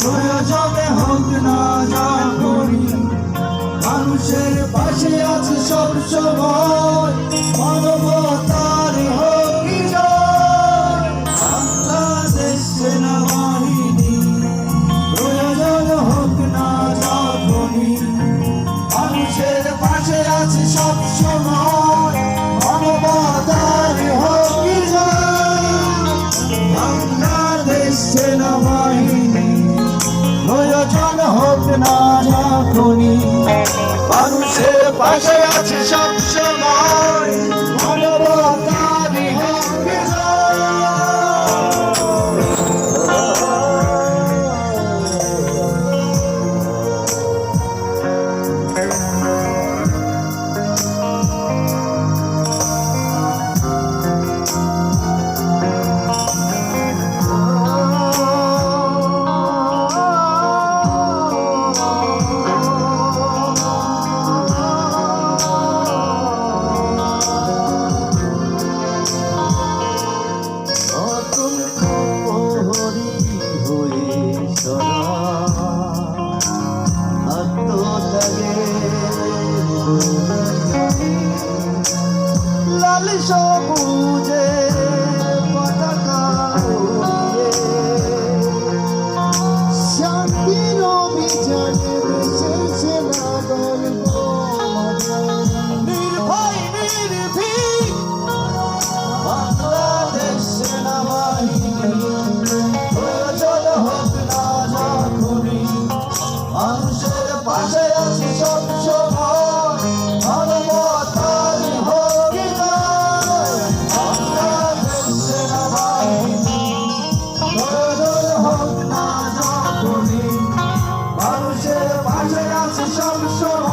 প্রয়োজনে হোক না যখনই মানুষের পাশে আছে সব সময়, মানবতার হোক হোক না পাশে আছে সব সময়। সেনাবাহিনী প্রয়োজন হোক না যখনই মানুষের পাশে আছে সব সবুজে পতাকা শান্তির অভিযানে দেশের সেনা দল নির্ভয় নির্ভীক সব সব